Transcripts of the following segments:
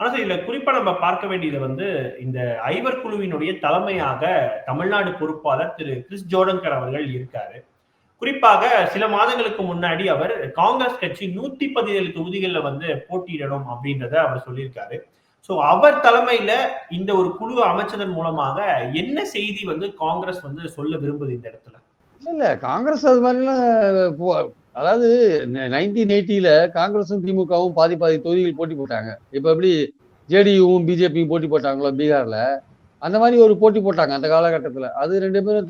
ஆனா சார் இதுல குறிப்பா நம்ம பார்க்க வேண்டியது வந்து இந்த ஐவர் குழுவினுடைய தலைமையாக தமிழ்நாடு பொறுப்பாளர் திரு கிறிஸ் ஜோடங்கர் அவர்கள் இருக்காரு. குறிப்பாக சில மாதங்களுக்கு முன்னாடி அவர் காங்கிரஸ் கட்சி நூத்தி பதினேழு தொகுதிகள்ல வந்து போட்டியிடணும் அப்படின்றத அவர் சொல்லியிருக்காரு. சோ அவர் தலைமையில இந்த ஒரு குழு அமைச்சதன் மூலமாக என்ன செய்தி வந்து காங்கிரஸ் வந்து சொல்ல விரும்புது இந்த இடத்துல? இல்ல காங்கிரஸ் அது மாதிரிலாம் அதாவது நைன்டீன் எயிட்டியில காங்கிரஸும் திமுகவும் பாதி பாதி தொகுதிகள் போட்டி போட்டாங்க. இப்ப எப்படி ஜேடியுவும் பிஜேபியும் போட்டி போட்டாங்களோ பீகார்ல அந்த மாதிரி ஒரு போட்டி போட்டாங்க அந்த காலகட்டத்தில். அது ரெண்டு பேரும்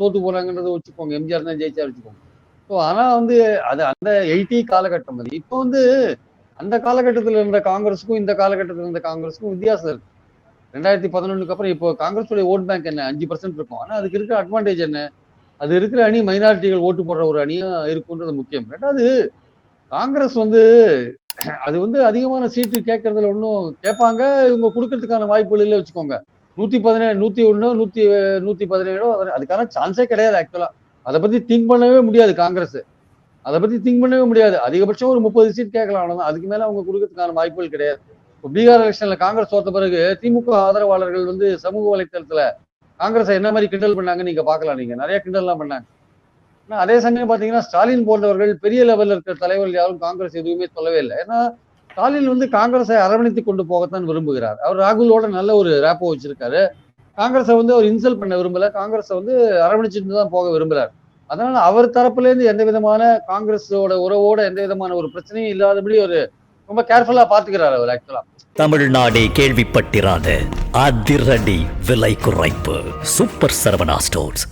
தோத்து போனாங்கன்றதை வச்சுக்கோங்க. எம்ஜிஆர் தான் ஜெயிச்சா வச்சுக்கோங்க. ஸோ ஆனா வந்து அது அந்த எயிட்டி காலகட்டம் அது. இப்போ வந்து அந்த காலகட்டத்தில் இருந்த காங்கிரஸுக்கும் இந்த காலகட்டத்தில் இருந்த காங்கிரஸுக்கும் வித்தியாசம் இருக்கு. ரெண்டாயிரத்தி பதினொன்றுக்கு அப்புறம் இப்போ காங்கிரஸுடைய ஓட் பேங்க் என்ன? அஞ்சு பர்சன்ட் இருக்கும். ஆனால் அதுக்கு இருக்கிற அட்வான்டேஜ் என்ன? அது இருக்கிற அணி மைனாரிட்டிகள் ஓட்டு போடுற ஒரு அணியா இருக்குன்றது முக்கியம். ரெண்டாவது காங்கிரஸ் வந்து அது வந்து அதிகமான சீட்டு கேட்கறதுல ஒன்றும் கேட்பாங்க. இவங்க கொடுக்கறதுக்கான வாய்ப்புகள் இல்லை வச்சுக்கோங்க. நூத்தி பதினேழு நூத்தி ஒண்ணு நூத்தி நூத்தி பதினேழோ அதுக்கான சான்ஸே கிடையாது ஆக்சுவலா அதை பத்தி திங்க் பண்ணவே முடியாது காங்கிரஸ். அதை பத்தி திங்க் பண்ணவே முடியாது. அதிகபட்சம் ஒரு முப்பது சீட் கேட்கலாம் ஆனால் அதுக்கு மேல அவங்க கொடுக்கறதுக்கான வாய்ப்புகள் கிடையாது. இப்போ பீகார் எலெக்ஷன்ல காங்கிரஸ் தோத்த பிறகு திமுக ஆதரவாளர்கள் வந்து சமூக வலைத்தளத்துல காங்கிரஸ் என்ன மாதிரி கிண்டல் பண்ணாங்க நீங்க பாக்கலாம் நீங்க நிறைய கிண்டல்லாம் பண்ணாங்க. ஆனா அதே சமயம் பாத்தீங்கன்னா ஸ்டாலின் போன்றவர்கள் பெரிய லெவல்ல இருக்கிற தலைவர்கள் யாரும் காங்கிரஸ் எதுவுமே சொல்லவே இல்லை. ஏன்னா ஸ்டாலின் வந்து காங்கிரஸை அரவணைத்து கொண்டு போகத்தான் விரும்புகிறார். அவர் ராகுலோட நல்ல ஒரு ரேப்போ வச்சிருக்காரு. காங்கிரஸை வந்து அவர் இன்சல்ட் பண்ண விரும்பல. காங்கிரஸை வந்து அரவணைச்சிட்டு தான் போக விரும்புறாரு. அதனால அவர் தரப்புல இருந்து எந்த விதமான காங்கிரஸோட உறவோட எந்த விதமான ஒரு பிரச்சனையும் இல்லாதபடி ஒரு ரொம்ப கேர்ஃபுல்லா பாத்துக்கிறாரு அவர் ஆக்சுவலா தமிழ்நாடே கேள்விப்பட்டிராத அதிரடி விலை குறைப்பு. Super Saravana stores